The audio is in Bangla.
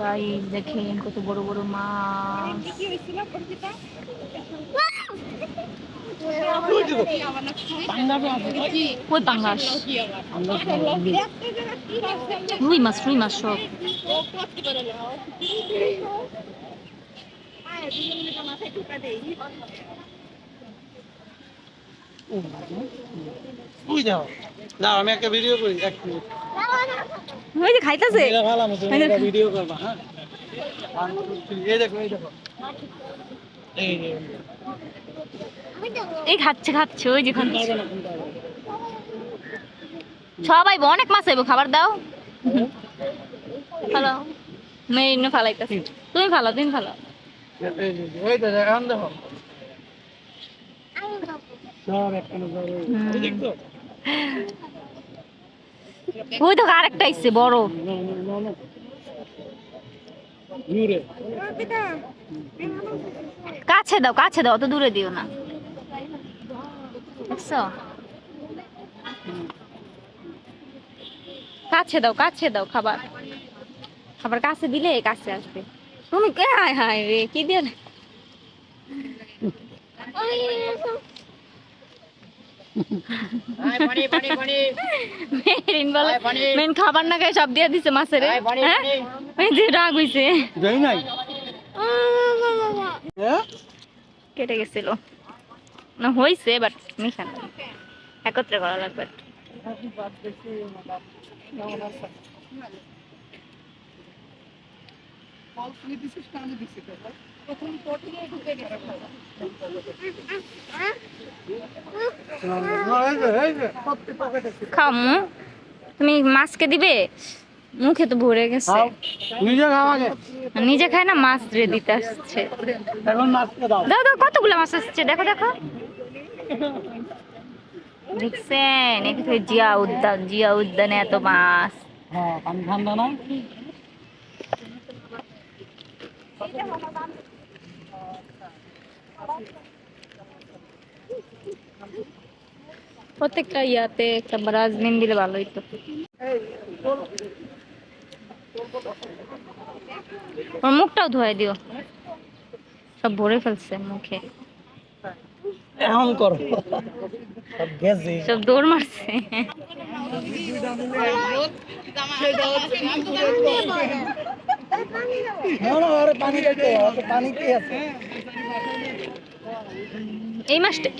গাই দেখেন কত বড় বড় মাছ। কই রুই মাছ রুই মাছ সব। বুঝ যাও না আমি একটা ভিডিও করি, এক মিনিট ওই যে খাইতেছে। ভিডিও করবা হ্যাঁ? এই দেখো এই দেখো। এই খাচ্ছে খাচ্ছে ওই যে খাচ্ছে। সবাই অনেক মাছ আইবো খাবার দাও। ফালাও মেয়ে না ফালাইতেছে। তুমি ফালাও তুমি ফালাও। এই যে, এখন দেখো। সব একটা দেখছ? ওই তো আরেকটা ইচ্ছে বড় কাছে দাও কাছে দাও অত দূরে দিও না দেখছ কাছে দাও কাছে দাও খাবার খাবার কাছে দিলে কাছে আসবে তুমি কে হায় হায় রে কি দিয়ে মেরিন বলে মেন খাবার না খাই সব দিয়ে দিছে মাছের। হ্যাঁ? ওই যে রাগ হইছে। যাই নাই। হ্যাঁ কেটে গেছিল। না হইছে বাট মিশান একত্রে করা লাগবে এই যে, এই যে, সবটি পকেটে ছিল। খাও মু তুমি মাছকে দিবে? মুখে তো ভরে গেছে। নিজে খাও আগে। নিজে খায় না মাছ রে দিতে আসছে। এখন মাছকে দাও। দাও দাও কতগুলো মাছ আসছে? দেখো দেখো। দেখছেন এখানে জিয়া উদ্যান জিয়া উদ্যানে এত মাছ। হ্যাঁ পানি ঠান্ডা না। প্রত্যেকটা ইয়াতে একটা ব্রাজমিন দিলে ভালো হইতো। মুখটাও ধোয়াই দিও। সব ভরে ফেলছে মুখে। এখন করো। সব গেছে। সব দৌড় মারছে। এই মাছটা